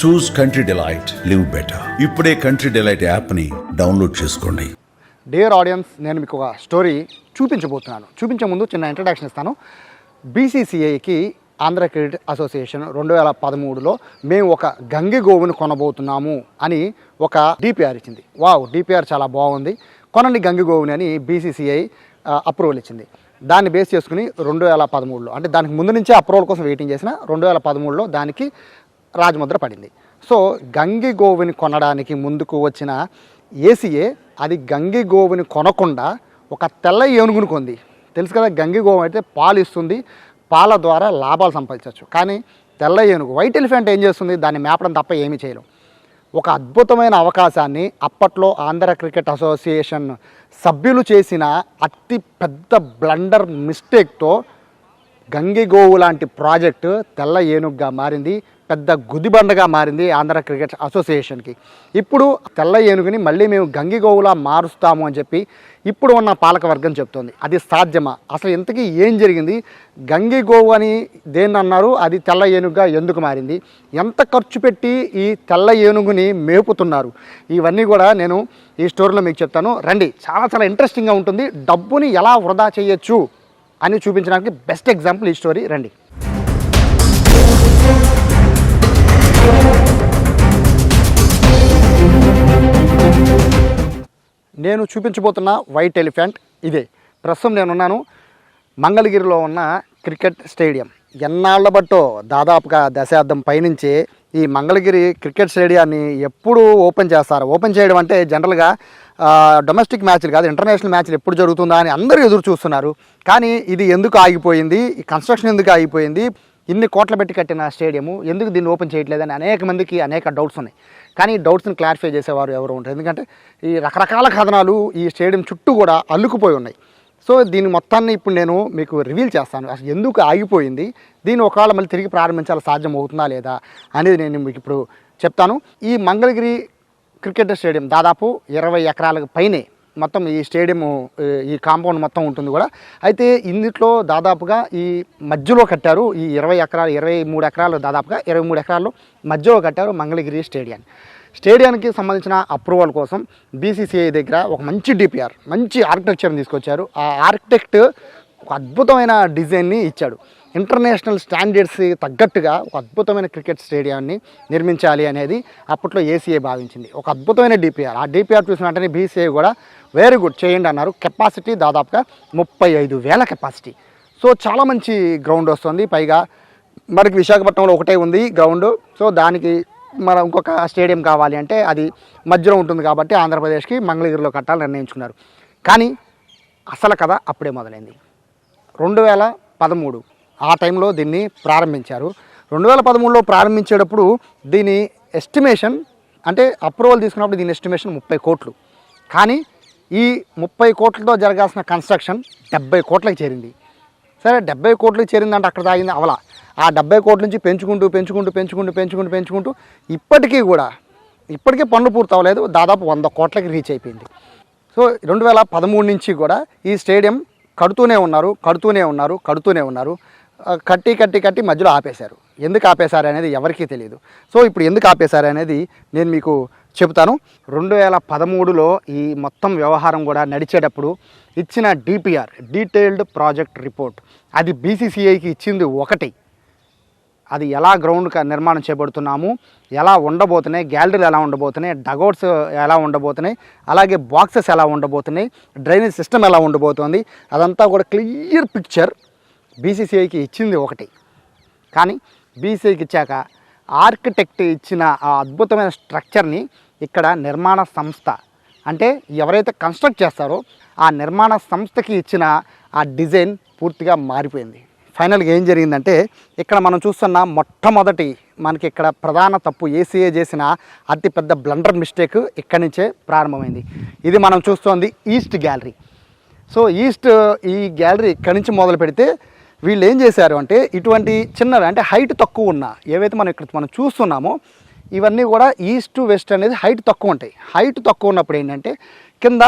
Choose Country Delight live better ఇప్పుడే country delight యాప్ని download చేసుకోండి. డియర్ ఆడియన్స్ నేను మీకు ఒక స్టోరీ చూపించబోతున్నాను. చూపించే ముందు చిన్న ఇంట్రడక్షన్ ఇస్తాను. బీసీసీఐకి ఆంధ్ర క్రికెట్ అసోసియేషన్ రెండు వేల పదమూడులో మేము ఒక గంగి గోవును కొనబోతున్నాము అని ఒక డిపిఆర్ ఇచ్చింది. వావ్ డిపిఆర్ చాలా బాగుంది. కొనండి గంగి గోవుని అని బీసీసీఐ అప్రూవల్ ఇచ్చింది. దాన్ని బేస్ చేసుకుని రెండు వేల పదమూడులో అంటే దానికి ముందు నుంచే అప్రూవల్ కోసం వెయిటింగ్ చేసిన రెండు వేల పదమూడులో దానికి రాజముద్ర పడింది. సో గంగి గోవుని కొనడానికి ముందుకు వచ్చిన ఏసీఏ అది గంగి గోవుని కొనకుండా ఒక తెల్ల ఏనుగుని కొంది. తెలుసు కదా గంగి గోవు అయితే పాలు ఇస్తుంది పాల ద్వారా లాభాలు సంపాదించవచ్చు. కానీ తెల్ల ఏనుగు వైట్ ఎలిఫెంట్ ఏం చేస్తుంది? దాన్ని మేపడం తప్ప ఏమీ చేయలేం. ఒక అద్భుతమైన అవకాశాన్ని అప్పట్లో ఆంధ్ర క్రికెట్ అసోసియేషన్ సభ్యులు చేసిన అతి పెద్ద బ్లండర్ మిస్టేక్తో గంగిగోవు లాంటి ప్రాజెక్టు తెల్ల ఏనుగుగా మారింది. పెద్ద గుదిబండగా మారింది ఆంధ్ర క్రికెట్ అసోసియేషన్కి. ఇప్పుడు తెల్ల ఏనుగుని మళ్ళీ మేము గంగిగోవులా మారుస్తాము అని చెప్పి ఇప్పుడు ఉన్న పాలకవర్గం చెప్తోంది. అది సాధ్యమా? అసలు ఇంతకీ ఏం జరిగింది? గంగిగోవు అని దేన్ని అన్నారు? అది తెల్ల ఏనుగుగా ఎందుకు మారింది? ఎంత ఖర్చు పెట్టి ఈ తెల్ల ఏనుగుని మేపుతున్నారు? ఇవన్నీ కూడా నేను ఈ స్టోరీలో మీకు చెప్తాను. రండి చాలా చాలా ఇంట్రెస్టింగ్గా ఉంటుంది. డబ్బుని ఎలా వృధా చేయొచ్చు అని చూపించడానికి బెస్ట్ ఎగ్జాంపుల్ ఈ స్టోరీ. రండి. నేను చూపించబోతున్న వైట్ ఎలిఫెంట్ ఇదే. ప్రస్తుతం నేనున్నాను మంగళగిరిలో ఉన్న క్రికెట్ స్టేడియం. ఎన్నాళ్ళ బట్టో దాదాపుగా దశాబ్దం పైనుంచి ఈ మంగళగిరి క్రికెట్ స్టేడియాన్ని ఎప్పుడు ఓపెన్ చేస్తారు. ఓపెన్ చేయడం అంటే జనరల్గా డొమెస్టిక్ మ్యాచ్లు కాదు ఇంటర్నేషనల్ మ్యాచ్లు ఎప్పుడు జరుగుతుందా అని అందరూ ఎదురు చూస్తున్నారు. కానీ ఇది ఎందుకు ఆగిపోయింది? ఈ కన్స్ట్రక్షన్ ఎందుకు ఆగిపోయింది? ఇన్ని కోట్ల పెట్టి కట్టిన స్టేడియము ఎందుకు దీన్ని ఓపెన్ చేయట్లేదని అనేక మందికి అనేక డౌట్స్ ఉన్నాయి. కానీ ఈ డౌట్స్ని క్లారిఫై చేసేవారు ఎవరు ఉంటారు ఎందుకంటే ఈ రకరకాల కథనాలు ఈ స్టేడియం చుట్టూ కూడా అల్లుకుపోయి ఉన్నాయి. సో దీని మొత్తాన్ని ఇప్పుడు నేను మీకు రివీల్ చేస్తాను. అసలు ఎందుకు ఆగిపోయింది? దీన్ని ఒకవేళ మళ్ళీ తిరిగి ప్రారంభించాలి? సాధ్యం అవుతుందా లేదా? అనేది నేను మీకు ఇప్పుడు చెప్తాను. ఈ మంగళగిరి క్రికెట్ స్టేడియం దాదాపు ఇరవై ఎకరాలకు పైనే మొత్తం ఈ స్టేడియం ఈ కాంపౌండ్ మొత్తం ఉంటుంది కూడా. అయితే ఇందులో దాదాపుగా ఈ మధ్యలో కట్టారు ఈ ఇరవై ఎకరాలు ఇరవై మూడు ఎకరాలు దాదాపుగా ఇరవై మూడు ఎకరాలు మధ్యలో కట్టారు మంగళగిరి స్టేడియాన్ని. స్టేడియానికి సంబంధించిన అప్రూవల్ కోసం బీసీసీఐ దగ్గర ఒక మంచి డిపిఆర్ మంచి ఆర్కిటెక్చర్ని తీసుకొచ్చారు. ఆ ఆర్కిటెక్ట్ ఒక అద్భుతమైన డిజైన్ని ఇచ్చాడు. ఇంటర్నేషనల్ స్టాండర్డ్స్ తగ్గట్టుగా ఒక అద్భుతమైన క్రికెట్ స్టేడియాన్ని నిర్మించాలి అనేది అప్పట్లో ఏసీఏ భావించింది. ఒక అద్భుతమైన డిపిఆర్. ఆ డిపిఆర్ చూసిన వెంటనే బీసీఐ కూడా వెరీ గుడ్ చేయండి అన్నారు. కెపాసిటీ దాదాపుగా ముప్పై ఐదు వేల కెపాసిటీ సో చాలా మంచి గ్రౌండ్ వస్తుంది. పైగా మనకి విశాఖపట్నంలో ఒకటే ఉంది గ్రౌండ్ సో దానికి మనం ఇంకొక స్టేడియం కావాలి అంటే అది మధ్యలో ఉంటుంది కాబట్టి ఆంధ్రప్రదేశ్కి మంగళగిరిలో కట్టాలని నిర్ణయించుకున్నారు. కానీ అసలు కథ అప్పుడే మొదలైంది. రెండు వేల పదమూడు ఆ టైంలో దీన్ని ప్రారంభించారు. రెండు వేల పదమూడులో ప్రారంభించేటప్పుడు దీని ఎస్టిమేషన్ అంటే అప్రూవల్ తీసుకున్నప్పుడు దీని ఎస్టిమేషన్ ముప్పై కోట్లు. కానీ ఈ ముప్పై కోట్లతో జరగాల్సిన కన్స్ట్రక్షన్ డెబ్బై కోట్లకు చేరింది. సరే డెబ్బై కోట్లకు చేరిందంటే అక్కడ తాగింది అవలా. ఆ డెబ్బై కోట్ల నుంచి పెంచుకుంటూ పెంచుకుంటూ పెంచుకుంటూ పెంచుకుంటూ పెంచుకుంటూ ఇప్పటికీ కూడా ఇప్పటికీ పనులు పూర్తి అవ్వలేదు దాదాపు వంద కోట్లకి రీచ్ అయిపోయింది. సో రెండు వేల పదమూడు నుంచి కూడా ఈ స్టేడియం కడుతూనే ఉన్నారు కడుతూనే ఉన్నారు కడుతూనే ఉన్నారు కట్టి కట్టి కట్టి మధ్యలో ఆపేశారు. ఎందుకు ఆపేశారు అనేది ఎవరికీ తెలియదు సో ఇప్పుడు ఎందుకు ఆపేశారు అనేది నేను మీకు చెబుతాను. రెండు వేల పదమూడులో ఈ మొత్తం వ్యవహారం కూడా నడిచేటప్పుడు ఇచ్చిన డిపిఆర్ డీటెయిల్డ్ ప్రాజెక్ట్ రిపోర్ట్. అది బీసీసీఐకి ఇచ్చింది ఒకటి. అది ఎలా గ్రౌండ్ నిర్మాణం చేపడుతున్నాము ఎలా ఉండబోతున్నాయి గ్యాలరీలు ఎలా ఉండబోతున్నాయి డగౌట్స్ ఎలా ఉండబోతున్నాయి అలాగే బాక్సెస్ ఎలా ఉండబోతున్నాయి డ్రైనేజ్ సిస్టమ్ ఎలా ఉండబోతుంది అదంతా కూడా క్లియర్ పిక్చర్ బీసీసీఐకి ఇచ్చింది ఒకటి. కానీ బీసీకి ఇచ్చాక ఆర్కిటెక్ట్ ఇచ్చిన ఆ అద్భుతమైన స్ట్రక్చర్ని ఇక్కడ నిర్మాణ సంస్థ అంటే ఎవరైతే కన్స్ట్రక్ట్ చేస్తారో ఆ నిర్మాణ సంస్థకి ఇచ్చిన ఆ డిజైన్ పూర్తిగా మారిపోయింది. ఫైనల్గా ఏం జరిగిందంటే ఇక్కడ మనం చూస్తున్న మొట్టమొదటి మనకి ఇక్కడ ప్రధాన తప్పు ఏసీఏ చేసిన అతిపెద్ద బ్లండర్ మిస్టేక్ ఇక్కడి నుంచే ప్రారంభమైంది. ఇది మనం చూస్తోంది ఈస్ట్ గ్యాలరీ. సో ఈస్ట్ ఈ గ్యాలరీ ఇక్కడి నుంచి మొదలు పెడితే వీళ్ళు ఏం చేశారు అంటే ఇటువంటి చిన్నవి అంటే హైట్ తక్కువ ఉన్న ఏవైతే మనం ఇక్కడ మనం చూస్తున్నామో ఇవన్నీ కూడా ఈస్ట్ వెస్ట్ అనేది హైట్ తక్కువ ఉంటాయి. హైట్ తక్కువ ఉన్నప్పుడు ఏంటంటే కింద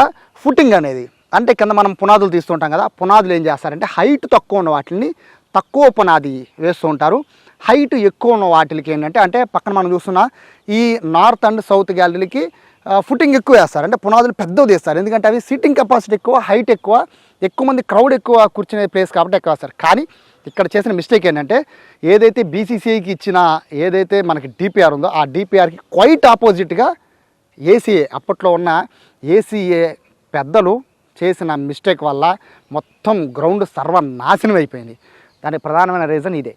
ఫుటింగ్ అనేది అంటే కింద మనం పునాదులు తీస్తుంటాం కదా పునాదులు ఏం చేస్తారంటే హైట్ తక్కువ ఉన్న వాటిని తక్కువ పునాది వేస్తూ ఉంటారు హైట్ ఎక్కువ ఉన్న వాటికి ఏంటంటే అంటే పక్కన మనం చూస్తున్న ఈ నార్త్ అండ్ సౌత్ గ్యాలరీలకి ఫుటింగ్ ఎక్కువ వేస్తారు. అంటే పునాదులు పెద్దవి వేస్తారు ఎందుకంటే అవి సీటింగ్ కెపాసిటీ ఎక్కువ హైట్ ఎక్కువ ఎక్కువ మంది క్రౌడ్ ఎక్కువ కూర్చునే ప్లేస్ కాబట్టి ఎక్కువ వేస్తారు. కానీ ఇక్కడ చేసిన మిస్టేక్ ఏంటంటే ఏదైతే బీసీసీఐకి ఇచ్చిన ఏదైతే మనకి డిపిఆర్ ఉందో ఆ డిపిఆర్కి క్వైట్ ఆపోజిట్గా ఏసీఏ అప్పట్లో ఉన్న ఏసీఏ పెద్దలు చేసిన మిస్టేక్ వల్ల మొత్తం గ్రౌండ్ సర్వనాశనం అయిపోయింది. దానికి ప్రధానమైన రీజన్ ఇదే.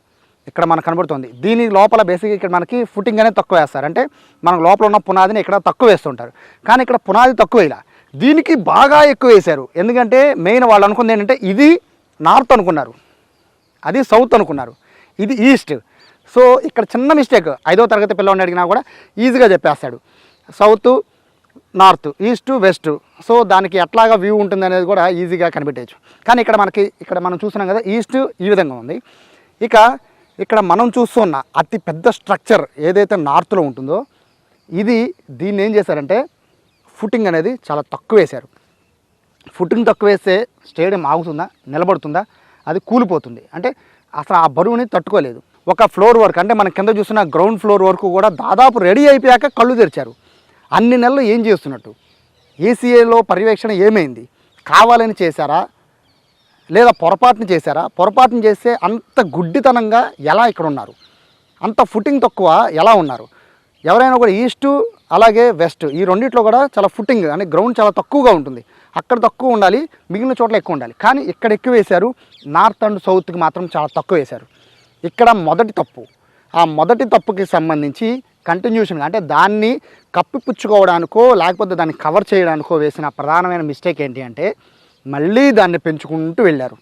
ఇక్కడ మనకు కనబడుతుంది. దీని లోపల బేసిక్గా ఇక్కడ మనకి ఫుటింగ్ అనేది తక్కువ వేస్తారు. అంటే మనకు లోపల ఉన్న పునాదిని ఇక్కడ తక్కువ వేస్తుంటారు. కానీ ఇక్కడ పునాది తక్కువ ఇలా దీనికి బాగా ఎక్కువ వేశారు. ఎందుకంటే మెయిన్ వాళ్ళు అనుకుంది ఏంటంటే ఇది నార్త్ అనుకున్నారు. అది సౌత్ అనుకున్నారు. ఇది ఈస్ట్ సో ఇక్కడ చిన్న మిస్టేక్ ఐదో తరగతి పిల్లవాడిని అడిగినా కూడా ఈజీగా చెప్పేస్తాడు. South north east west so దానికి ఎట్లాగా వ్యూ ఉంటుంది అనేది కూడా ఈజీగా కనిపెట్టేయచ్చు. కానీ ఇక్కడ మనకి ఇక్కడ మనం చూసినాం కదా ఈస్ట్ ఈ విధంగా ఉంది. ఇక ఇక్కడ మనం చూస్తున్న అతి పెద్ద స్ట్రక్చర్ ఏదైతే నార్త్లో ఉంటుందో ఇది దీన్ని ఏం చేశారంటే ఫుటింగ్ అనేది చాలా తక్కువ వేశారు. ఫుటింగ్ తక్కువ వేస్తే స్టేడియం ఆగుతుందా నిలబడుతుందా అది కూలిపోతుంది. అంటే అసలు ఆ బరువుని తట్టుకోలేదు. ఒక ఫ్లోర్ వర్క్ అంటే మనం కింద చూసిన గ్రౌండ్ ఫ్లోర్ వరకు కూడా దాదాపు రెడీ అయిపోయాక కళ్ళు తెరిచారు. అన్ని నెలలు ఏం చేస్తున్నట్టు? ఏసీఏలో పర్యవేక్షణ ఏమైంది? కావాలని చేశారా? లేదా పొరపాటును చేశారా? పొరపాటును చేస్తే అంత గుడ్డితనంగా ఎలా ఇక్కడ ఉన్నారు? అంత ఫుటింగ్ తక్కువ ఎలా ఉన్నారు? ఎవరైనా కూడా ఈస్ట్ అలాగే వెస్ట్ ఈ రెండిట్లో కూడా చాలా ఫుటింగ్ అంటే గ్రౌండ్ చాలా తక్కువగా ఉంటుంది. అక్కడ తక్కువ ఉండాలి మిగిలిన చోట్ల ఎక్కువ ఉండాలి. కానీ ఇక్కడ ఎక్కువ వేశారు నార్త్ అండ్ సౌత్కి మాత్రం చాలా తక్కువ వేశారు. ఇక్కడ మొదటి తప్పు. ఆ మొదటి తప్పుకి సంబంధించి కంటిన్యూషన్గా అంటే దాన్ని కప్పిపుచ్చుకోవడానికో లేకపోతే దాన్ని కవర్ చేయడానికో వేసిన ప్రధానమైన మిస్టేక్ ఏంటి అంటే మళ్ళీ దాన్ని పెంచుకుంటూ వెళ్ళారు.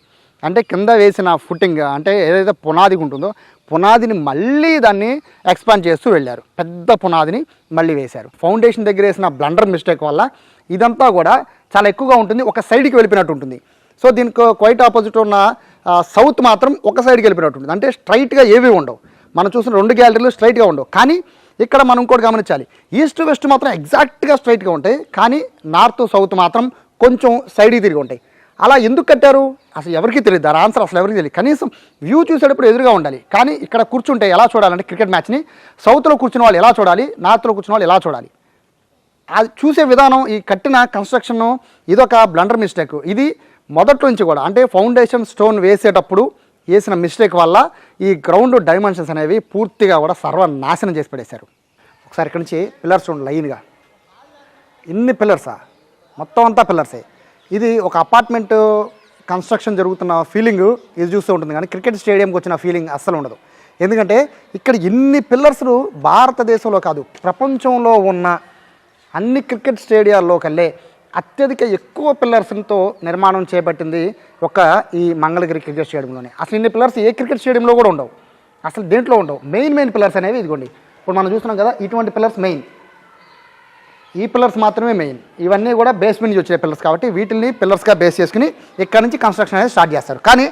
అంటే కింద వేసిన ఫుటింగ్ అంటే ఏదైతే పునాది ఉంటుందో పునాదిని మళ్ళీ దాన్ని ఎక్స్పాండ్ చేస్తూ వెళ్ళారు. పెద్ద పునాదిని మళ్ళీ వేశారు. ఫౌండేషన్ దగ్గర వేసిన బ్లండర్ మిస్టేక్ వల్ల ఇదంతా కూడా చాలా ఎక్కువగా ఉంటుంది. ఒక సైడ్కి వెళ్ళిపోయినట్టు ఉంటుంది. సో దీనికి క్వైట్ ఆపోజిట్ ఉన్న సౌత్ మాత్రం ఒక సైడ్కి వెళ్ళిపోయినట్టు ఉంటుంది. అంటే స్ట్రైట్గా ఏవి ఉండవు. మనం చూసిన రెండు గ్యాలరీలు స్ట్రైట్గా ఉండవు. కానీ ఇక్కడ మనం ఇంకోటి గమనించాలి. ఈస్ట్ వెస్ట్ మాత్రం ఎగ్జాక్ట్గా స్ట్రైట్గా ఉంటాయి. కానీ నార్త్ సౌత్ మాత్రం కొంచెం సైడ్కి తిరిగి ఉంటాయి. అలా ఎందుకు కట్టారు? అసలు ఎవరికి తెలియదు దాని ఆన్సర్ అసలు ఎవరికి తెలియదు కనీసం వ్యూ చూసేటప్పుడు ఎదురుగా ఉండాలి. కానీ ఇక్కడ కూర్చుంటే ఎలా చూడాలంటే క్రికెట్ మ్యాచ్ని సౌత్లో కూర్చున్న వాళ్ళు ఎలా చూడాలి? నార్త్లో కూర్చున్న వాళ్ళు ఎలా చూడాలి? అది చూసే విధానం ఈ కట్టిన కన్స్ట్రక్షన్ ఇదొక బ్లండర్ మిస్టేక్. ఇది మొదటి నుంచి కూడా అంటే ఫౌండేషన్ స్టోన్ వేసేటప్పుడు వేసిన మిస్టేక్ వల్ల ఈ గ్రౌండ్ డైమెన్షన్స్ అనేవి పూర్తిగా కూడా సర్వనాశనం చేసి పడేశారు. ఒకసారి ఇక్కడి నుంచి పిల్లర్స్ చూడండి లైన్గా. ఇన్ని పిల్లర్సా? మొత్తం అంతా పిల్లర్సే. ఇది ఒక అపార్ట్మెంట్ కన్స్ట్రక్షన్ జరుగుతున్న ఫీలింగ్ ఇది చూస్తూ ఉంటుంది. కానీ క్రికెట్ స్టేడియంకి వచ్చిన ఫీలింగ్ అస్సలు ఉండదు. ఎందుకంటే ఇక్కడ ఇన్ని పిల్లర్స్లు భారతదేశంలో కాదు ప్రపంచంలో ఉన్న అన్ని క్రికెట్ స్టేడియాల్లో కల్లే అత్యధిక ఎక్కువ పిల్లర్స్తో నిర్మాణం చేపట్టింది ఒక ఈ మంగళగిరి క్రికెట్ స్టేడియంలోనే. అసలు ఇన్ని పిల్లర్స్ ఏ క్రికెట్ స్టేడియంలో కూడా ఉండవు. అసలు దేంట్లో ఉండవు. మెయిన్ మెయిన్ పిల్లర్స్ అనేవి ఇదిగోండి. ఇప్పుడు మనం చూస్తున్నాం కదా ఇటువంటి పిల్లర్స్ మెయిన్. ఈ పిల్లర్స్ మాత్రమే మెయిన్ ఇవన్నీ కూడా బేస్మెంట్ నుంచి వచ్చే పిల్లర్స్ కాబట్టి వీటిని పిల్లర్స్గా బేస్ చేసుకుని ఇక్కడ నుంచి కన్స్ట్రక్షన్ అనేది స్టార్ట్ చేస్తారు. కానీ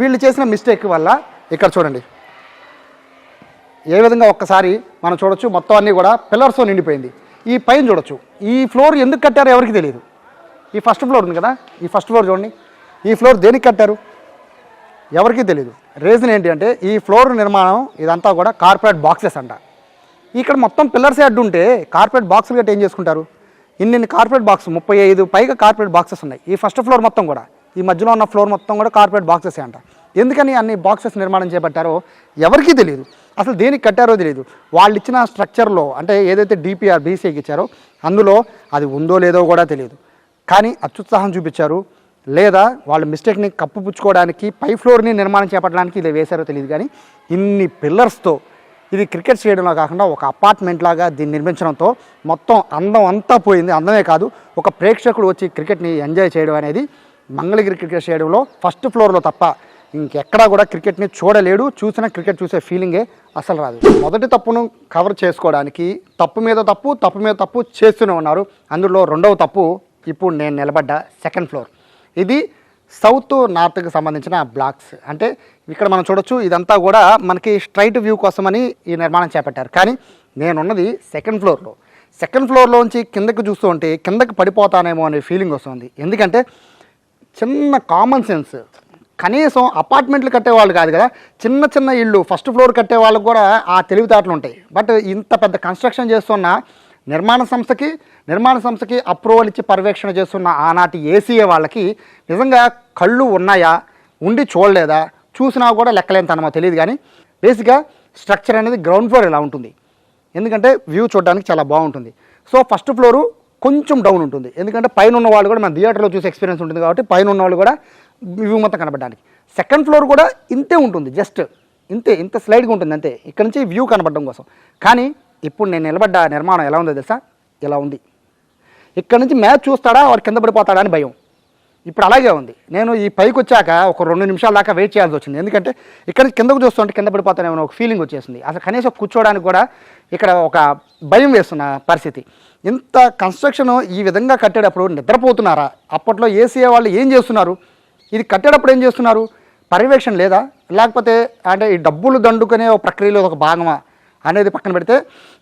వీళ్ళు చేసిన మిస్టేక్ వల్ల ఇక్కడ చూడండి. ఏ విధంగా ఒక్కసారి మనం చూడొచ్చు మొత్తం అన్నీ కూడా పిల్లర్స్తో నిండిపోయింది. ఈ పైన చూడొచ్చు. ఈ ఫ్లోర్ ఎందుకు కట్టారో ఎవరికి తెలియదు. ఈ ఫస్ట్ ఫ్లోర్ ఉంది కదా? ఈ ఫస్ట్ ఫ్లోర్ చూడండి. ఈ ఫ్లోర్ దేనికి కట్టారు? ఎవరికీ తెలియదు. రీజన్ ఏంటి అంటే ఈ ఫ్లోర్ నిర్మాణం ఇదంతా కూడా కార్పొరేట్ బాక్సెస్ అంట. ఇక్కడ మొత్తం పిల్లర్సే అడ్డు ఉంటే కార్పొరేట్ బాక్సులు గట్టి ఏం చేసుకుంటారు? ఇన్ని కార్పొరేట్ బాక్స్ ముప్పై ఐదు పైగా కార్పొరేట్ బాక్సెస్ ఉన్నాయి. ఈ ఫస్ట్ ఫ్లోర్ మొత్తం కూడా. ఈ మధ్యలో ఉన్న ఫ్లోర్ మొత్తం కూడా కార్పొరేట్ బాక్సెస్ అంట. ఎందుకని అన్ని బాక్సెస్ నిర్మాణం చేపట్టారో ఎవరికీ తెలియదు అసలు దేనికి కట్టారో తెలియదు వాళ్ళు ఇచ్చిన స్ట్రక్చర్లో అంటే ఏదైతే డిపిఆర్ బీసీకి ఇచ్చారో అందులో అది ఉందో లేదో కూడా తెలియదు కానీ అత్యుత్సాహం చూపించారు. లేదా వాళ్ళ మిస్టేక్ని కప్పుపుచ్చుకోవడానికి పై ఫ్లోర్ని నిర్మాణం చేపట్టడానికి ఇది వేశారో తెలియదు కానీ ఇన్ని పిల్లర్స్తో ఇది క్రికెట్ స్టేడియంలో కాకుండా ఒక అపార్ట్మెంట్ లాగా దీన్ని నిర్మించడంతో మొత్తం అందం అంతా పోయింది. అందమే కాదు ఒక ప్రేక్షకుడు వచ్చి క్రికెట్ని ఎంజాయ్ చేయడం అనేది మంగళగిరి క్రికెట్ స్టేడియంలో ఫస్ట్ ఫ్లోర్లో తప్ప ఇంకెక్కడా కూడా క్రికెట్ని చూడలేడు. చూసినా క్రికెట్ చూసే ఫీలింగే అసలు రాదు. మొదటి తప్పును కవర్ చేసుకోవడానికి తప్పు మీద తప్పు తప్పు మీద తప్పు చేస్తూనే ఉన్నారు. అందులో రెండవ తప్పు ఇప్పుడు నేను నిలబడ్డ సెకండ్ ఫ్లోర్. ఇది సౌత్ నార్త్కి సంబంధించిన బ్లాక్స్. అంటే ఇక్కడ మనం చూడొచ్చు ఇదంతా కూడా మనకి స్ట్రైట్ వ్యూ కోసమని ఈ నిర్మాణం చేపట్టారు. కానీ నేనున్నది సెకండ్ ఫ్లోర్లో. సెకండ్ ఫ్లోర్లోంచి కిందకి చూస్తూ ఉంటే కిందకి పడిపోతానేమో అనే ఫీలింగ్ వస్తుంది. ఎందుకంటే చిన్న కామన్ సెన్స్. కనీసం అపార్ట్మెంట్లు కట్టేవాళ్ళు కాదు కదా. చిన్న చిన్న ఇళ్ళు ఫస్ట్ ఫ్లోర్ కట్టే వాళ్ళకు కూడా ఆ తెలివితేటలు ఉంటాయి బట్ ఇంత పెద్ద కన్స్ట్రక్షన్ చేస్తున్న నిర్మాణ సంస్థకి నిర్మాణ సంస్థకి అప్రూవల్ ఇచ్చి పర్యవేక్షణ చేస్తున్న ఆనాటి ఏసీఏ వాళ్ళకి నిజంగా కళ్ళు ఉన్నాయా? ఉండి చూడలేదా? చూసినా కూడా లెక్కలేంతనమో తెలియదు కానీ బేసిక్గా స్ట్రక్చర్ అనేది గ్రౌండ్ ఫ్లోర్ ఇలా ఉంటుంది? ఎందుకంటే వ్యూ చూడడానికి చాలా బాగుంటుంది. సో ఫస్ట్ ఫ్లోరు కొంచెం డౌన్ ఉంటుంది. ఎందుకంటే పైన ఉన్న వాళ్ళు కూడా మన థియేటర్లో చూసే ఎక్స్పీరియన్స్ ఉంటుంది కాబట్టి పైన ఉన్న వాళ్ళు కూడా వ్యూ మొత్తం కనబడడానికి. సెకండ్ ఫ్లోర్ కూడా ఇంతే ఉంటుంది జస్ట్ ఇంతే ఇంత స్లైడ్గా ఉంటుంది అంతే. ఇక్కడ నుంచి వ్యూ కనబడడం కోసం. కానీ ఇప్పుడు నేను నిలబడ్డ నిర్మాణం ఎలా ఉందో తెలుసా? ఇలా ఉంది. ఇక్కడ నుంచి మ్యాచ్ చూస్తాడా వాడు కింద పడిపోతాడా అని భయం. ఇప్పుడు అలాగే ఉంది. నేను ఈ పైకి వచ్చాక ఒక రెండు నిమిషాల దాకా వెయిట్ చేయాల్సి వచ్చింది. ఎందుకంటే ఇక్కడ కిందకు చూస్తుంటే కింద పడిపోతానేమో ఒక ఫీలింగ్ వచ్చేసింది. అసలు కనీసం కూర్చోవడానికి కూడా ఇక్కడ ఒక భయం వేస్తున్న పరిస్థితి. ఇంత కన్స్ట్రక్షన్ ఈ విధంగా కట్టేటప్పుడు నిద్రపోతున్నారా? అప్పట్లో ఏసీఏ వాళ్ళు ఏం చేస్తున్నారు? ఇది కట్టేటప్పుడు ఏం చేస్తున్నారు? పర్యవేక్షణ లేదా? లేకపోతే అంటే ఈ డబ్బులు దండుకునే ఒక ప్రక్రియలో ఒక భాగమా? అనేది పక్కన పెడితే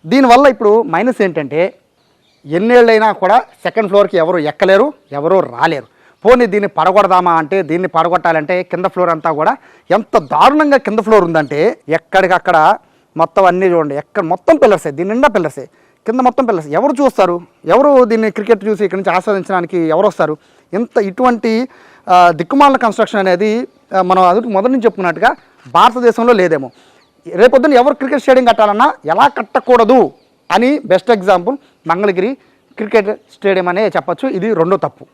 దీనివల్ల ఇప్పుడు మైనస్ ఏంటంటే ఎన్నేళ్ళైనా కూడా సెకండ్ ఫ్లోర్కి ఎవరు ఎక్కలేరు ఎవరు రాలేరు. పోనీ దీన్ని పడగొడదామా అంటే దీన్ని పడగొట్టాలంటే కింద ఫ్లోర్ అంతా కూడా ఎంత దారుణంగా కింద ఫ్లోర్ ఉందంటే ఎక్కడికక్కడ మొత్తం అన్నీ చూడండి ఎక్కడ మొత్తం పిల్లర్సే దీని నిండా పిల్లర్సే. కింద మొత్తం పిల్లర్స్. ఎవరు చూస్తారు? ఎవరు దీన్ని క్రికెట్ చూసి ఇక్కడి నుంచి ఆస్వాదించడానికి ఎవరు వస్తారు? ఇంత ఇటువంటి దిక్కుమాల కన్స్ట్రక్షన్ అనేది మనం అది మొదటి నుంచి చెప్పుకున్నట్టుగా భారతదేశంలో లేదేమో. రేపొద్దున ఎవరు క్రికెట్ స్టేడియం కట్టాలన్నా ఎలా కట్టకూడదు అని best example Mangalagiri cricket stadium అనే చెప్పచ్చు. ఇది రెండో తప్పు.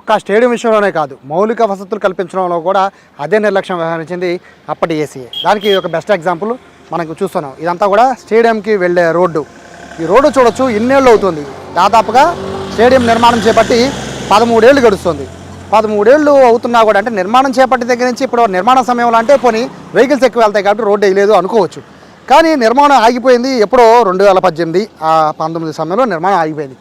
ఒక్క స్టేడియం విషయంలోనే కాదు మౌలిక వసతులు కల్పించడంలో కూడా అదే నిర్లక్ష్యం వ్యవహరించింది అప్పటి ఏసీఏ దానికి ఒక బెస్ట్ ఎగ్జాంపుల్ మనకు చూస్తున్నాం. ఇదంతా కూడా స్టేడియంకి వెళ్ళే రోడ్డు. ఈ రోడ్డు చూడొచ్చు ఇన్నేళ్ళు అవుతుంది. దాదాపుగా స్టేడియం నిర్మాణం చేపట్టి పదమూడేళ్ళు గడుస్తుంది. పదమూడేళ్ళు అవుతున్నా కూడా అంటే నిర్మాణం చేపట్టి దగ్గర నుంచి ఇప్పుడు నిర్మాణ సమయంలో అంటే పోనీ వెహికల్స్ ఎక్కువ వెళ్తాయి కాబట్టి రోడ్డు వేయలేదు అనుకోవచ్చు. కానీ నిర్మాణం ఆగిపోయింది ఎప్పుడో రెండు వేల పద్దెనిమిది పంతొమ్మిది సమయంలో నిర్మాణం ఆగిపోయింది.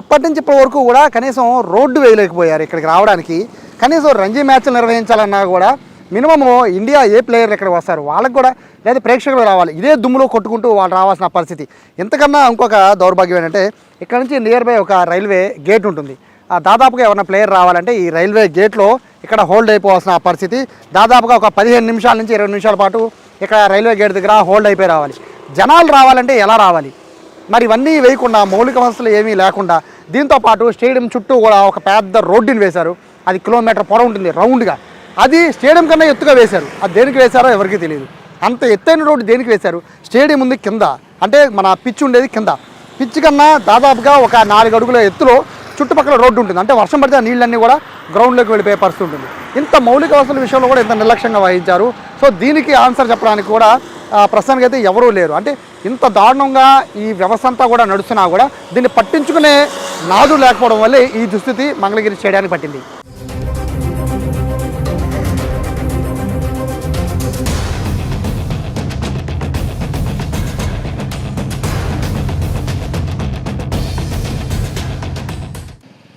అప్పటి నుంచి ఇప్పటి వరకు కూడా కనీసం రోడ్డు వేయలేకపోయారు ఇక్కడికి రావడానికి. కనీసం రంజీ మ్యాచ్లు నిర్వహించాలన్నా కూడా మినిమము ఇండియా ఏ ప్లేయర్లు ఇక్కడ వస్తారు? వాళ్ళకు కూడా లేదా ప్రేక్షకులు రావాలి. ఇదే దుమ్ములో కొట్టుకుంటూ వాళ్ళు రావాల్సిన పరిస్థితి. ఇంతకన్నా ఇంకొక దౌర్భాగ్యం ఏంటంటే ఇక్కడ నుంచి నియర్ బై ఒక రైల్వే గేట్ ఉంటుంది. ఆ దాదాపుగా ఎవరైనా ప్లేయర్ రావాలంటే ఈ రైల్వే గేట్లో ఇక్కడ హోల్డ్ అయిపోవాల్సిన పరిస్థితి. దాదాపుగా ఒక పదిహేను నిమిషాల నుంచి ఇరవై నిమిషాల పాటు ఇక్కడ రైల్వే గేట్ దగ్గర హోల్డ్ అయిపోయి రావాలి. జనాలు రావాలంటే ఎలా రావాలి? మరి ఇవన్నీ వేయకుండా మౌలిక వసతులు ఏమీ లేకుండా దీంతో పాటు స్టేడియం చుట్టూ కూడా ఒక పెద్ద రోడ్డుని వేశారు. అది కిలోమీటర్ పొర ఉంటుంది రౌండ్గా. అది స్టేడియం కన్నా ఎత్తుగా వేశారు. అది దేనికి వేశారో ఎవరికీ తెలియదు అంత ఎత్తైన రోడ్డు దేనికి వేశారు? స్టేడియం ఉంది కింద. అంటే మన పిచ్ ఉండేది కింద. పిచ్ కన్నా దాదాపుగా ఒక నాలుగు అడుగుల ఎత్తులో చుట్టుపక్కల రోడ్డు ఉంటుంది. అంటే వర్షం పడితే ఆ నీళ్ళన్నీ కూడా గ్రౌండ్లోకి వెళ్ళిపోయే పరిస్థితి ఉంటుంది. ఇంత మౌలిక వసతుల విషయంలో కూడా ఇంత నిర్లక్ష్యంగా వహించారు. సో దీనికి ఆన్సర్ చెప్పడానికి కూడా ప్రస్తుతానికి అయితే ఎవరూ లేరు. అంటే ఇంత దారుణంగా ఈ వ్యవస్థ అంతా కూడా నడుస్తున్నా కూడా దీన్ని పట్టించుకునే నాదు లేకపోవడం వల్లే ఈ దుస్థితి మంగళగిరి స్టేడియానికి పట్టింది.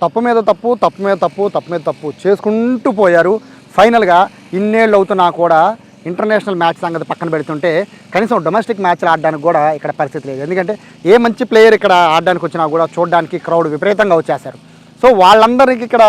తప్పు మీద తప్పు తప్పు మీద తప్పు తప్పు మీద తప్పు చేసుకుంటూ పోయారు. ఫైనల్గా ఇన్నేళ్ళు అవుతున్నా కూడా ఇంటర్నేషనల్ మ్యాచ్ సంగతి పక్కన పెడుతుంటే కనీసం డొమెస్టిక్ మ్యాచ్లు ఆడడానికి కూడా ఇక్కడ పరిస్థితి లేదు. ఎందుకంటే ఏ మంచి ప్లేయర్ ఇక్కడ ఆడడానికి వచ్చినా కూడా చూడడానికి క్రౌడ్ విపరీతంగా వచ్చేసారు సో వాళ్ళందరికీ ఇక్కడ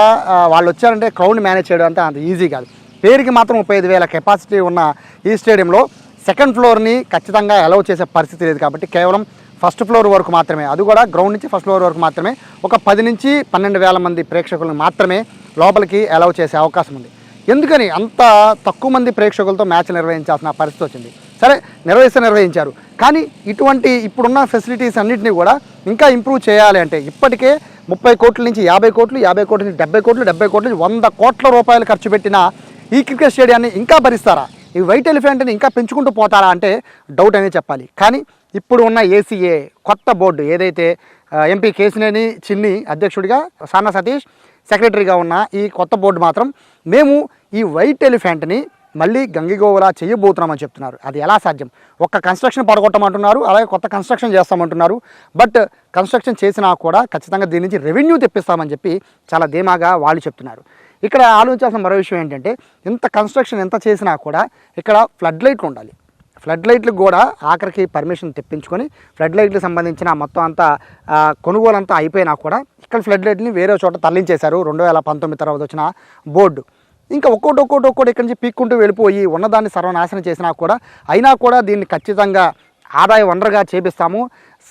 వాళ్ళు వచ్చారంటే క్రౌడ్ మేనేజ్ చేయడం అంటే అంత ఈజీ కాదు. పేరుకి మాత్రం ముప్పై ఐదు వేల కెపాసిటీ ఉన్న ఈ స్టేడియంలో సెకండ్ ఫ్లోర్ని ఖచ్చితంగా అలౌ చేసే పరిస్థితి లేదు కాబట్టి కేవలం ఫస్ట్ ఫ్లోర్ వరకు మాత్రమే. అది కూడా గ్రౌండ్ నుంచి ఫస్ట్ ఫ్లోర్ వరకు మాత్రమే. ఒక పది నుంచి పన్నెండు వేల మంది ప్రేక్షకులను మాత్రమే లోపలికి అలౌ చేసే అవకాశం ఉంది. ఎందుకని? అంత తక్కువ మంది ప్రేక్షకులతో మ్యాచ్ నిర్వహించాల్సిన పరిస్థితి వచ్చింది. సరే నిర్వహిస్తే నిర్వహించారు. కానీ ఇటువంటి ఇప్పుడున్న ఫెసిలిటీస్ అన్నింటినీ కూడా ఇంకా ఇంప్రూవ్ చేయాలి అంటే ఇప్పటికే ముప్పై కోట్ల నుంచి యాభై కోట్లు యాభై కోట్ల నుంచి డెబ్బై కోట్లు డెబ్బై కోట్ల నుంచి వంద కోట్ల రూపాయలు ఖర్చు పెట్టిన ఈ క్రికెట్ స్టేడియాన్ని ఇంకా భరిస్తారా? ఈ వైట్ ఎలిఫెంట్ని ఇంకా పెంచుకుంటూ పోతారా అంటే డౌట్ అనేది చెప్పాలి. కానీ ఇప్పుడు ఉన్న ఏసీఏ కొత్త బోర్డు ఏదైతే ఎంపీ కేసినేని చిన్ని అధ్యక్షుడిగా సానా సతీష్ సెక్రటరీగా ఉన్న ఈ కొత్త బోర్డు మాత్రం మేము ఈ వైట్ ఎలిఫెంట్ని మళ్ళీ గంగిగోవలా చేయబోతున్నామని చెప్తున్నారు. అది ఎలా సాధ్యం? ఒక్క కన్స్ట్రక్షన్ పడగొట్టమంటున్నారు అలాగే కొత్త కన్స్ట్రక్షన్ చేస్తామంటున్నారు బట్ కన్స్ట్రక్షన్ చేసినా కూడా ఖచ్చితంగా దీని నుంచి రెవెన్యూ తెప్పిస్తామని చెప్పి చాలా ధీమాగా వాళ్ళు చెప్తున్నారు. ఇక్కడ ఆలోచించాల్సిన మరో విషయం ఏంటంటే ఇంత కన్స్ట్రక్షన్ ఎంత చేసినా కూడా ఇక్కడ ఫ్లడ్ లైట్లు ఉండాలి. ఫ్లడ్ లైట్లకు కూడా ఆఖరికి పర్మిషన్ తెప్పించుకొని ఫ్లడ్ లైట్లకు సంబంధించిన మొత్తం అంతా కొనుగోలు అంతా అయిపోయినా కూడా ఇక్కడ ఫ్లడ్ లైట్ని వేరే చోట తరలించేశారు. రెండు వేల పంతొమ్మిది తర్వాత వచ్చిన బోర్డు. ఇంకా ఒక్కోటి ఒక్కోటి ఒక్కోటి ఇక్కడి నుంచి పీక్కుంటూ వెళ్ళిపోయి ఉన్నదాన్ని సర్వనాశనం చేసినా కూడా అయినా కూడా దీన్ని ఖచ్చితంగా ఆదాయ వనరుగా చేపిస్తాము.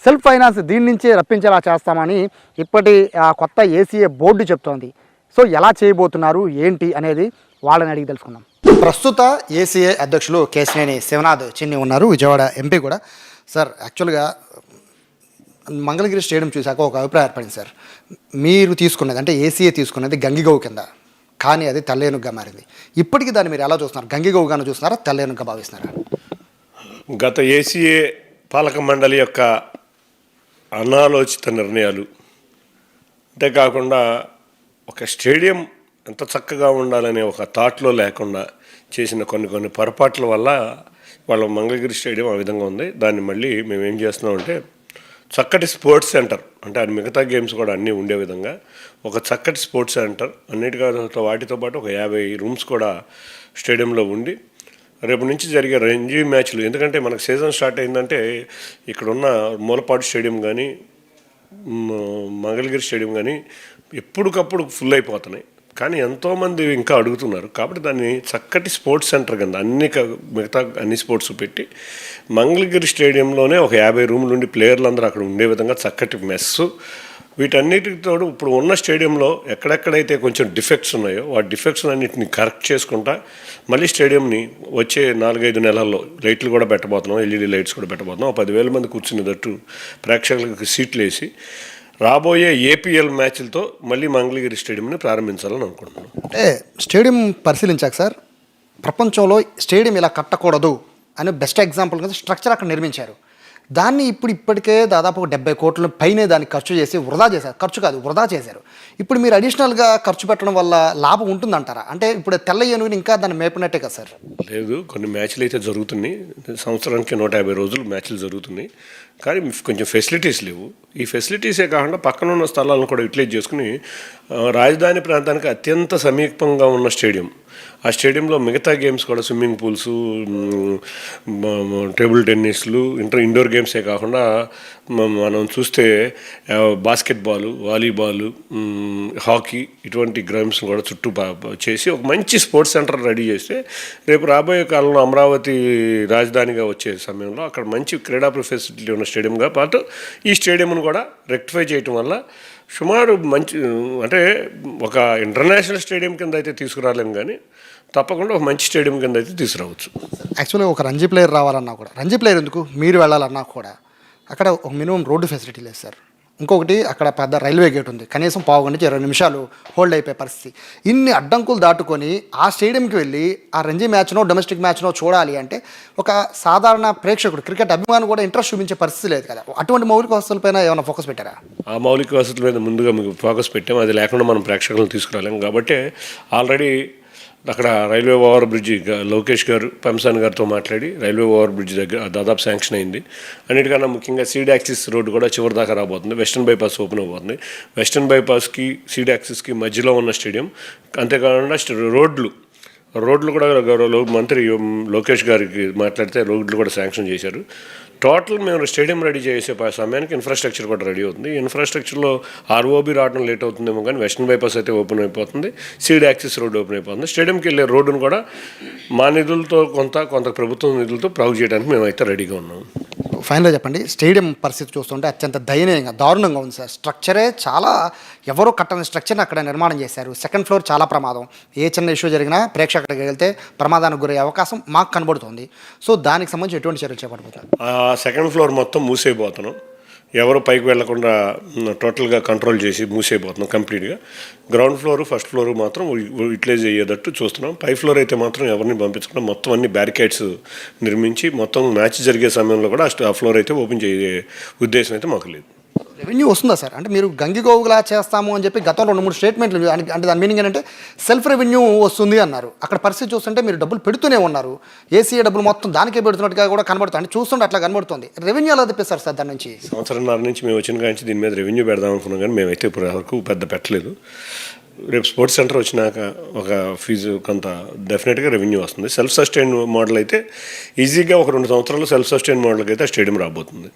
సెల్ఫ్ ఫైనాన్స్ దీని నుంచే రప్పించేలా చేస్తామని ఇప్పటి కొత్త ఏసీఏ బోర్డు చెప్తోంది. సో ఎలా చేయబోతున్నారు? ఏంటి? అనేది వాళ్ళని అడిగి తెలుసుకుందాం. ప్రస్తుత ఏసీఏ అధ్యక్షులు కేశినేని శివనాథ్ చిన్ని ఉన్నారు విజయవాడ ఎంపీ కూడా. సార్ యాక్చువల్గా మంగళగిరి స్టేడియం చూశాక ఒక అభిప్రాయం ఏర్పడింది సార్. మీరు తీసుకున్నది అంటే ఏసీఏ తీసుకున్నది గంగిగోవు కింద కానీ అది తెల్లేనుగ్గా మారింది. ఇప్పటికీ దాన్ని మీరు ఎలా చూస్తున్నారు? గంగిగోవుగాను చూస్తున్నారా తెల్లేనుగ్గా భావిస్తున్నారా? గత ఏసీఏ పాలక మండలి యొక్క అనాలోచిత నిర్ణయాలు అంతేకాకుండా ఒక స్టేడియం ఎంత చక్కగా ఉండాలనే ఒక థాట్లో లేకుండా చేసిన కొన్ని కొన్ని పొరపాట్ల వల్ల వాళ్ళ మంగళగిరి స్టేడియం ఆ విధంగా ఉంది. దాన్ని మళ్ళీ మేము ఏం చేస్తున్నామంటే చక్కటి స్పోర్ట్స్ సెంటర్ అంటే అది మిగతా గేమ్స్ కూడా అన్నీ ఉండే విధంగా ఒక చక్కటి స్పోర్ట్స్ సెంటర్ అన్నిటితో వాటితో పాటు ఒక యాభై రూమ్స్ కూడా స్టేడియంలో ఉండి రేపు నుంచి జరిగే రంజీ మ్యాచ్లు. ఎందుకంటే మనకు సీజన్ స్టార్ట్ అయిందంటే ఇక్కడున్న మూలపాడు స్టేడియం కానీ మంగళగిరి స్టేడియం కానీ ఎప్పటికప్పుడు ఫుల్ అయిపోతున్నాయి. కానీ ఎంతోమంది ఇంకా అడుగుతున్నారు. కాబట్టి దాన్ని చక్కటి స్పోర్ట్స్ సెంటర్ కింద అన్ని మిగతా అన్ని స్పోర్ట్స్ పెట్టి మంగళగిరి స్టేడియంలోనే ఒక యాభై రూములు ఉండి ప్లేయర్లు అందరూ అక్కడ ఉండే విధంగా చక్కటి మెస్సు వీటన్నిటితో తోడు ఇప్పుడు ఉన్న స్టేడియంలో ఎక్కడెక్కడైతే కొంచెం డిఫెక్ట్స్ ఉన్నాయో ఆ డిఫెక్ట్స్ అన్నిటిని కరెక్ట్ చేసుకుంటా మళ్ళీ స్టేడియంని వచ్చే నాలుగైదు నెలల్లో లైట్లు కూడా పెట్టబోతున్నాం ఎల్ఈడి లైట్స్ కూడా పెట్టబోతున్నాం. పదివేల మంది కూర్చునేటట్టు ప్రేక్షకులకు సీట్లు వేసి రాబోయే ఏపీఎల్ మ్యాచ్లతో మళ్ళీ మంగళగిరి స్టేడియంని ప్రారంభించాలని అనుకుంటున్నాను. అంటే స్టేడియం పరిశీలించాక సార్. ప్రపంచంలో స్టేడియం ఇలా కట్టకూడదు అని బెస్ట్ ఎగ్జాంపుల్ కింద స్ట్రక్చర్ అక్కడ నిర్మించారు. దాన్ని ఇప్పుడు ఇప్పటికే దాదాపు ఒక డెబ్బై కోట్ల పైనే దాన్ని ఖర్చు చేసి వృధా చేశారు. ఖర్చు కాదు వృధా చేశారు. ఇప్పుడు మీరు అడిషనల్గా ఖర్చు పెట్టడం వల్ల లాభం ఉంటుందంటారా? అంటే ఇప్పుడు తెల్ల ఏనుగుని ఇంకా దాన్ని మేపినట్టే కదా సార్. లేదు కొన్ని మ్యాచ్లు అయితే జరుగుతున్నాయి. సంవత్సరానికి నూట యాభై రోజులు మ్యాచ్లు జరుగుతున్నాయి. కానీ కొంచెం ఫెసిలిటీస్ లేవు. ఈ ఫెసిలిటీసే కాకుండా పక్కన ఉన్న స్థలాలను కూడా యూటిలైజ్ చేసుకుని రాజధాని ప్రాంతానికి అత్యంత సమీపంగా ఉన్న స్టేడియం. ఆ స్టేడియంలో మిగతా గేమ్స్ కూడా స్విమ్మింగ్ పూల్స్ టేబుల్ టెన్నిస్లు ఇంటర్ ఇండోర్ గేమ్సే కాకుండా మనం చూస్తే బాస్కెట్బాల్ వాలీబాల్ హాకీ ఇటువంటి గేమ్స్ కూడా చుట్టూ చేసి ఒక మంచి స్పోర్ట్స్ సెంటర్ రెడీ చేస్తే రేపు రాబోయే కాలంలో అమరావతి రాజధానిగా వచ్చే సమయంలో అక్కడ మంచి క్రీడా ఫెసిలిటీ ఉన్న స్టేడియంగా పాటు ఈ స్టేడియంను కూడా రెక్టిఫై చేయటం వల్ల సుమారు మంచి అంటే ఒక ఇంటర్నేషనల్ స్టేడియం కింద అయితే తీసుకురాలేము కానీ తప్పకుండా ఒక మంచి స్టేడియం కింద అయితే తీసుకురావచ్చు. యాక్చువల్గా ఒక రంజీ ప్లేయర్ రావాలన్నా కూడా రంజీ ప్లేయర్ ఎందుకు? మీరు వెళ్ళాలన్నా కూడా. అక్కడ ఒక మినిమం రోడ్డు ఫెసిలిటీ లేదు సార్. ఇంకొకటి అక్కడ పెద్ద రైల్వే గేట్ ఉంది. కనీసం పావు గంట నుంచి ఇరవై నిమిషాలు హోల్డ్ అయిపోయే పరిస్థితి. ఇన్ని అడ్డంకులు దాటుకొని ఆ స్టేడియంకి వెళ్ళి ఆ రంజీ మ్యాచ్నో డొమెస్టిక్ మ్యాచ్నో చూడాలి అంటే ఒక సాధారణ ప్రేక్షకుడు క్రికెట్ అభిమాని కూడా ఇంట్రెస్ట్ చూపించే పరిస్థితి లేదు కదా. అటువంటి మౌలిక వసతులపైన ఏమైనా ఫోకస్ పెట్టారా? ఆ మౌలిక వసతుల మీద ముందుగా మీకు ఫోకస్ పెట్టాం. అది లేకుండా మనం ప్రేక్షకులను తీసుకురాలేం. కాబట్టి ఆల్రెడీ అక్కడ రైల్వే ఓవర్ బ్రిడ్జి లోకేష్ గారు పంసాన్ గారితో మాట్లాడి రైల్వే ఓవర్ బ్రిడ్జ్ దగ్గర దాదాపు శాంక్షన్ అయింది. అన్నిటికన్నా ముఖ్యంగా సీడ్ యాక్సిస్ రోడ్డు కూడా చివరి దాకా రాబోతుంది. వెస్టర్న్ బైపాస్ ఓపెన్ అవబోతుంది వెస్టర్న్ బైపాస్కి సీడ్ యాక్సిస్కి మధ్యలో ఉన్న స్టేడియం అంతేకాకుండా రోడ్లు రోడ్లు కూడా గౌరవ మంత్రి లోకేష్ గారికి మాట్లాడితే రోడ్లు కూడా శాంక్షన్ చేశారు. టోటల్ మేము స్టేడియం రెడీ చేసే సమయానికి ఇన్ఫ్రాస్ట్రక్చర్ కూడా రెడీ అవుతుంది. ఇన్ఫ్రాస్ట్రక్చర్లో ఆర్ఓబి రావడం లేట్ అవుతుందేమో కానీ వెస్టర్న్ బైపాస్ అయితే ఓపెన్ అయిపోతుంది. సీడ్ యాక్సిస్ రోడ్ ఓపెన్ అయిపోతుంది. స్టేడియంకి వెళ్ళే రోడ్డును కూడా మా నిధులతో కొంత కొంత ప్రభుత్వం నిధులతో ప్రాగు చేయడానికి మేమైతే రెడీగా ఉన్నాం. ఫైనల్గా చెప్పండి స్టేడియం పరిస్థితి చూస్తుంటే అత్యంత దయనీయంగా దారుణంగా ఉంది సార్. స్ట్రక్చరే చాలా ఎవరో కట్టని స్ట్రక్చర్ని అక్కడ నిర్మాణం చేశారు. సెకండ్ ఫ్లోర్ చాలా ప్రమాదం. ఏ చిన్న ఇష్యూ జరిగినా ప్రేక్షకుడికి వెళ్తే ప్రమాదానికి గురయ్యే అవకాశం మాకు కనబడుతుంది. సో దానికి సంబంధించి ఎటువంటి చర్యలు చేపట్టబోతారు సెకండ్ ఫ్లోర్ మొత్తం మూసేయబోతున్నాం. ఎవరు పైకి వెళ్ళకుండా టోటల్గా కంట్రోల్ చేసి మూసేయబోతున్నాం కంప్లీట్గా. గ్రౌండ్ ఫ్లోర్ ఫస్ట్ ఫ్లోర్ మాత్రం యూటిలైజ్ అయ్యేటట్టు చూస్తున్నాం. పై ఫ్లోర్ అయితే మాత్రం ఎవరిని పంపించకుండా మొత్తం అన్ని బ్యారికేడ్స్ నిర్మించి మొత్తం మ్యాచ్ జరిగే సమయంలో కూడా ఆ ఫ్లోర్ అయితే ఓపెన్ చేయే ఉద్దేశం అయితే మాకు లేదు. రెవెన్యూ వస్తుందా సార్? అంటే మీరు గంగిగోవులా చేస్తాము అని చెప్పి గతంలో రెండు మూడు స్టేట్మెంట్లు అంటే దాని మీనింగ్ ఏంటంటే సెల్ఫ్ రెవెన్యూ వస్తుంది అన్నారు. అక్కడ పరిస్థితి చూస్తుంటే మీరు డబ్బులు పెడుతూనే ఉన్నారు. ఏసీఏ డబ్బులు మొత్తం దానికే పెడుతున్నట్టుగా కూడా కనబడుతుంది. అంటే చూస్తుంటే అట్లా కనబడుతుంది. రెవెన్యూ ఎలా తెప్పిస్తారు సార్ దాని నుంచి? సంవత్సరంన్నర నుంచి మేము వచ్చిన కాంచి దీని మీద రెవెన్యూ పెడదాం అనుకున్నాం కానీ మేమైతే ఇప్పుడు వరకు పెద్ద పెట్టలేదు. రేపు స్పోర్ట్స్ సెంటర్ వచ్చినాక ఒక ఫీజు కొంత డెఫినెట్గా రెవెన్యూ వస్తుంది. సెల్ఫ్ సస్టైన్ మోడల్ అయితే ఈజీగా ఒక రెండు సంవత్సరాలు సెల్ఫ్ సస్టైన్ మోడల్కి అయితే ఆ స్టేడియం రాబోతుంది.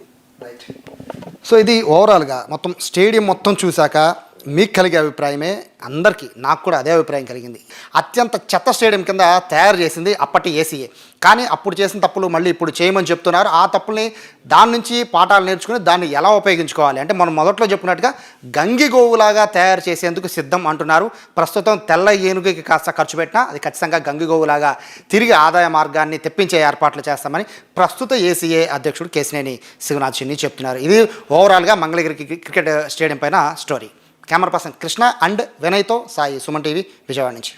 సో ఇది ఓవరాల్గా మొత్తం స్టేడియం మొత్తం చూశాక మీకు కలిగే అభిప్రాయమే అందరికీ నాకు కూడా అదే అభిప్రాయం కలిగింది. అత్యంత చెత్త స్టేడియం కింద తయారు చేసింది అప్పటి ఏసీఏ కానీ అప్పుడు చేసిన తప్పులు మళ్ళీ ఇప్పుడు చేయమని చెప్తున్నారు. ఆ తప్పుల్ని దాని నుంచి పాఠాలు నేర్చుకుని దాన్ని ఎలా ఉపయోగించుకోవాలి? అంటే మనం మొదట్లో చెప్పినట్టుగా గంగి గోవులాగా తయారు చేసేందుకు సిద్ధం అంటున్నారు. ప్రస్తుతం తెల్ల ఏనుగుకి కాస్త ఖర్చు పెట్టినా అది ఖచ్చితంగా గంగి గోవులాగా తిరిగి ఆదాయ మార్గాన్ని తెప్పించే ఏర్పాట్లు చేస్తామని ప్రస్తుత ఏసీఏ అధ్యక్షుడు కేసినేని శివనాథ్ చిన్ని చెప్తున్నారు. ఇది ఓవరాల్గా మంగళగిరి క్రికెట్ స్టేడియం పైన story camera person Krishna and వినయ్తో Sai Suman TV Vijayawada నుంచి.